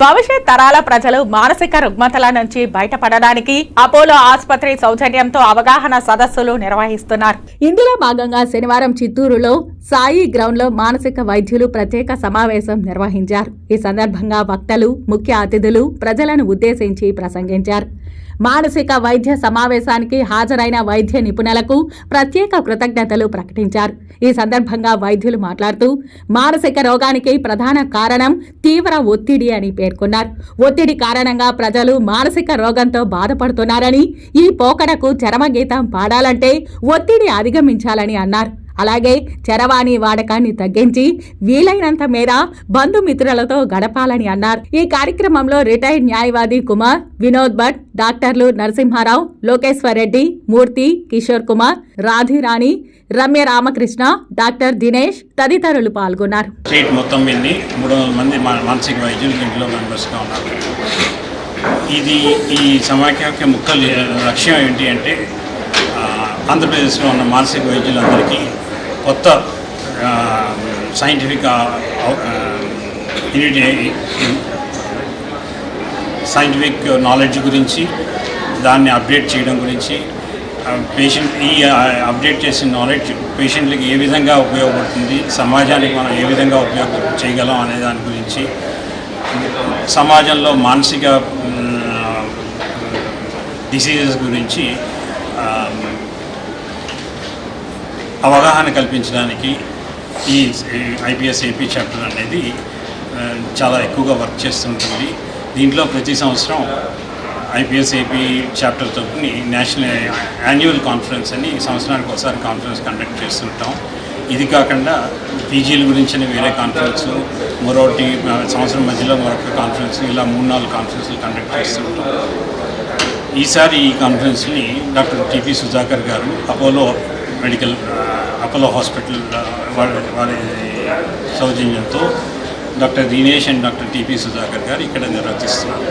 భవిష్యత్ తరాల ప్రజలు మానసిక రుగ్మతల నుంచి బయటపడడానికి అపోలో ఆసుపత్రి సౌజన్యంతో అవగాహన సదస్సులు నిర్వహిస్తున్నారు. ఇందులో భాగంగా శనివారం చిత్తూరులో సాయి గ్రౌండ్లో మానసిక వైద్యులు ప్రత్యేక సమావేశం నిర్వహించారు. ఈ సందర్భంగా వక్తలు ముఖ్య అతిథులు ప్రజలను ఉద్దేశించి ప్రసంగించారు. మానసిక వైద్య సమావేశానికి హాజరైన వైద్య నిపుణులకు ప్రత్యేక కృతజ్ఞతలు ప్రకటించారు. ఈ సందర్భంగా వైద్యులు మాట్లాడుతూ మానసిక రోగానికి ప్రధాన కారణం తీవ్ర ఒత్తిడి అని పేర్కొన్నారు. ఒత్తిడి కారణంగా ప్రజలు మానసిక రోగంతో బాధపడుతున్నారని ఈ పోకడకు చరమగీతం పాడాలంటే ఒత్తిడి అధిగమించాలని అన్నారు. అలాగే చరవాణి వాడకాన్ని తగ్గించి వీలైనంత మేర బంధుమిత్రులతో గడపాలని అన్నారు. ఈ కార్యక్రమంలో రిటైర్డ్ న్యాయవాది కుమార్ వినోద్ భట్ డాక్టర్లు నరసింహారావు లోకేశ్వర్ రెడ్డి మూర్తి కిషోర్ కుమార్ రాధిరాణి రమ్య రామకృష్ణ డాక్టర్ దినేష్ తదితరులు పాల్గొన్నారు. స్టేట్ మొత్తం మీద మూడు వందల మంది మానసిక వైద్యులు మెంబర్స్గా ఉన్నారు. ఇది ఈ సమాఖ్య యొక్క ముఖ్య లక్ష్యం ఏంటి అంటే ఆంధ్రప్రదేశ్లో ఉన్న మానసిక వైద్యులందరికీ కొత్త సైంటిఫిక్ సైంటిఫిక్ నాలెడ్జ్ గురించి దాన్ని అప్డేట్ చేయడం గురించి పేషెంట్ ఈ అప్డేట్ చేసిన నాలెడ్జ్ పేషెంట్లకి ఏ విధంగా ఉపయోగపడుతుంది సమాజానికి మనం ఏ విధంగా ఉపయోగ చేయగలం అనే దాని గురించి సమాజంలో మానసిక డిసీజెస్ గురించి అవగాహన కల్పించడానికి ఈ ఐపీఎస్ ఏపీ చాప్టర్ అనేది చాలా ఎక్కువగా వర్క్ చేస్తుంటుంది. దీంట్లో ప్రతి సంవత్సరం ఐపీఎస్ ఏపీ చాప్టర్ తోటి నేషనల్ యాన్యువల్ కాన్ఫరెన్స్ అని సంవత్సరానికి ఒకసారి కాన్ఫరెన్స్ కండక్ట్ చేస్తుంటాం. ఇది కాకుండా పీజీల గురించిన వేరే కాన్ఫరెన్స్ మరొకటి సంవత్సరం మధ్యలో మరొక కాన్ఫరెన్స్ ఇలా మూడు నాలుగు కాన్ఫరెన్స్లు కండక్ట్ చేస్తుంటాం. ఈసారి ఈ కాన్ఫరెన్స్ని డాక్టర్ టిపి సుధాకర్ గారు అపోలో మెడికల్ అపోలో హాస్పిటల్ వారి వారి సౌజన్యంతో doctor Dinesh and doctor T P Sudhakar గారు ఇక్కడ నిర్వర్తిస్తున్నారు